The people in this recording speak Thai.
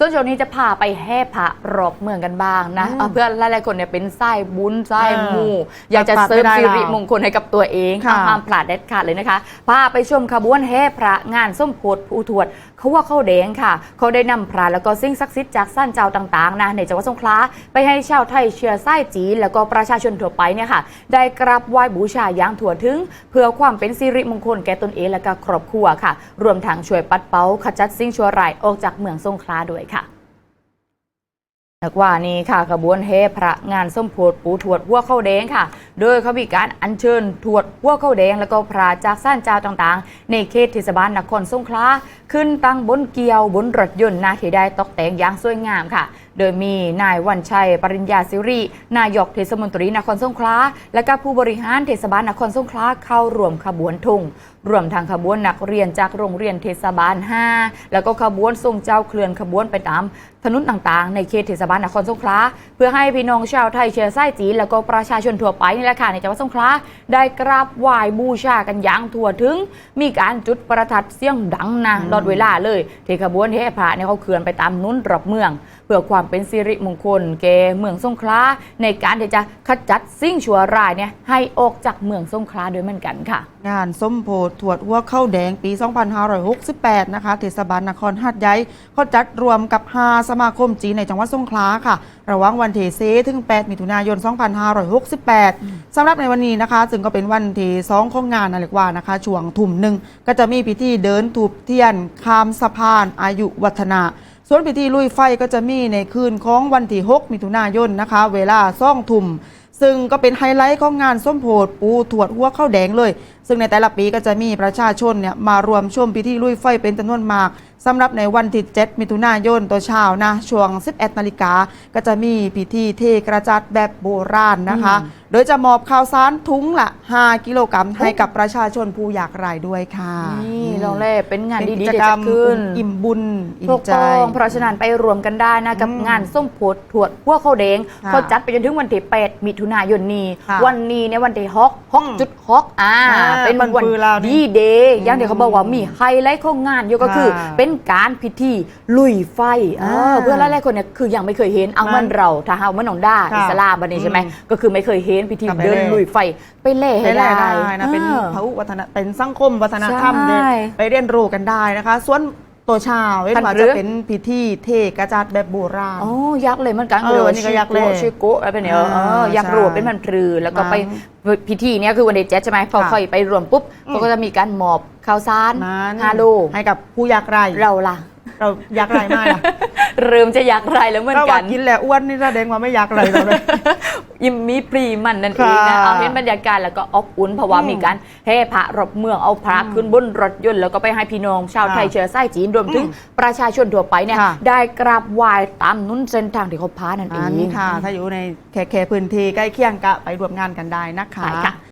ส่วนช่วงนี้จะพาไปแห่พระรอบเมืองกันบ้างนะอืมเอ่อเพื่อนหลายๆคนเนี่ยเป็นไส้บุญไส้เออหมู่อยากจะพลาดเสริมไม่ได้สิริแล้วมงคลให้กับตัวเองค่ะห้ามพลาดเด็ดขาดเลยนะคะ พาไปชมขบวนแห่พระงานส้มโพธิผู้ทวดเขาว่าเข้าแดงค่ะ เขาได้นำพระแล้วก็สิ่งศักดิ์สิทธิ์จากสั้นเจ้าต่างๆนะในจังหวัดสงขลาไปให้ชาวไทยเชื้อสายจีนแล้วก็ประชาชนทั่วไปเนี่ยค่ะ ได้กราบไหว้บูชาอย่างถั่วถึง เพื่อความเป็นสิริมงคลแก่ตนเองและก็ครอบครัวค่ะ รวมทั้งช่วยปัดเป่าขจัดสิ่งชั่วร้ายออกจากเมืองสงขลาด้วยค่ะ นักว่านี้ค่ะขบวนเฮพระงานส้มโพดปูถวดหัวเข้าแดงค่ะ โดยเขามีการอัญเชิญถวดหัวเข้าแดง แล้วก็พระจากสั้นเจ้าต่างๆ ในเขตเทศบาลนครสงขลาขึ้นตั้งบนเกียวบนรถยนต์นะที่ได้ตกแต่งอย่างสวยงามค่ะ โดยมีนายวันชัย ปริญญาสิริ นายกเทศมนตรีนครสงขลาและก็ผู้บริหารเทศบาลนครสงขลาเข้าร่วมขบวนทุงรวมทางขบวนนักเรียนจากโรงเรียนเทศบาล 5 แล้วก็ขบวนทรงเจ้าเคลื่อนขบวนไปตามถนนต่างๆ ในเขตเทศบาลนครสงขลาเพื่อให้พี่น้องชาวไทยเชื้อสายจีนแล้วก็ประชาชนทั่วไปนี่แหละค่ะในจังหวัดสงขลาได้กราบไหว้บูชากันอย่างทั่วถึง มีการจุดประทัดเสียงดังนะตลอดเวลาเลยที่ขบวนแห่พระเนี่ยเขาเคลื่อนไปตามนุ่นรอบเมือง เพื่อความเป็นสิริมงคลแก่เมืองสงขลาในการที่จะขจัดสิ่งชั่วร้ายเนี่ยให้ออกจากเมืองสงขลาด้วยเหมือนกันค่ะ งานส้มโพธถวดหัวเข้าแดงปี 2568 นะคะเทศบาลนครหาดใหญ่เขาจัดรวมกับ5สมาคมจีนในจังหวัดสงขลาค่ะ ระหว่างวันเที่4ถึง 8 มิถุนายน 2568สำหรับในวันนี้นะคะซึ่งก็เป็นวันที่2ของงานนั่นเรียกว่านะคะช่วงทุ่มหนึ่งก็จะมีพิธีเดินถูบเทียนข้ามสะพานอายุวัฒนะ ส่วนพิธีลุยไฟก็จะมีในคืนของวันที่ 6 มิถุนายนนะคะ เวลาซ่องทุ่มซึ่งก็เป็นไฮไลท์ของงานส้มโพดปูถวดหัวข้าวแดงเลย ซึ่งในแต่ละปีก็จะมีประชาชนเนี่ยมารวมชมพิธีลุยไฟเป็นจำนวนมากสำหรับในวันที่ 7 มิถุนายนตัวเช้านะ ช่วง 11 นาฬิกา ก็จะมีพิธีเทกระจัดแบบโบราณนะคะ โดยจะมอบข้าวสารทุงละ 5 กิโลกรัมให้กับประชาชนผู้อยากไร้ด้วยค่ะ นี่เราเล่เป็นงานเป็นดีกิๆจที่กรจะรมขึ้นอิ่มบุญ อิ่ถูมกใจต้องเพราะฉะนั้นไปรวมกันได้นะ กับอืมงานส้มโพดถวดหัวข้าวแดงค่ะเขาจัดไปจนถึงวันที่ 8 มิถุนายนนี้ค่ะวันนี้เนี่ยวันที่ฮอกฮอกอืมจุดฮอกอ่าอ่าเป็นมันวันคือเรานี่ดีเดย์อย่างที่เขาบอกว่ามีไฮไลท์ของงานอยู่ก็คือ ค่ะเป็นการพิธีลุยไฟเอออ่าเพื่อนหลายๆคนเนี่ยคือยังไม่เคยเห็นเอามัมันนเราถ้าเอามันหนองด้าค่ะอิสลามบันนี้ใช่ไหมอืมก็คือไม่เคยเห็นพิธีกลับไปเดินเลย ลุยไฟไปเล่ให้ได้ ได้ได้นะเป็นออพหุวัฒนเป็นสังคมวัฒนธรรมใช่ เนี่ยไปเรียนรู้กันได้นะคะ ส่วน ตัวชาวเว้นทันว่าหรืจะอเป็นพิธีเทกระจัดแบบโบราณ อ๋อ ยักษ์เลยเหมือนกันเออรีว่านี่ก็ยักษ์เลยชิโกะอะไรเป็นเนี่ยเอออ่ายักษ์รัวใช่เป็นมันพรือ แล้วก็มั้งไปพิธีเนี้ยคือวันเดย์เจ็ดใช่ไหมพอค่ะค่อยไปรวมปุ๊บอืมเขาก็จะมีการหมอบข้าวสารนั้นฮาโลให้กับผู้อยากไร้เราล่ะเราอยากไร้มากนะเริ่มจะอยากไรแล้วเหมือนเรากัว่านกินแล้วอ้วนนี่แสดงว่าไม่อยากไร้เราเลย ยิมมีปรีมันนั่นเองนะค่ะเอาเห็นบรรยากาศแล้วก็อบอุ่นเพราะว่าอืมมีการแห่พระรอบเมืองเอาพระอืมขึ้นบนรถยนต์แล้วก็ไปให้พี่น้องชาวไทยค่ะเชื้อสายจีนรวมถึงอืมประชาชนทั่วไปเนี่ยค่ะได้กราบไหว้ตามนุ่นเส้นทางที่เขาพานั่นเออันงนี้ค่ะ ถ้าอยู่ในแค่แค่พื้นที่ใกล้เคียงก็ไปรวมงานกันได้นะคะไปค่ะ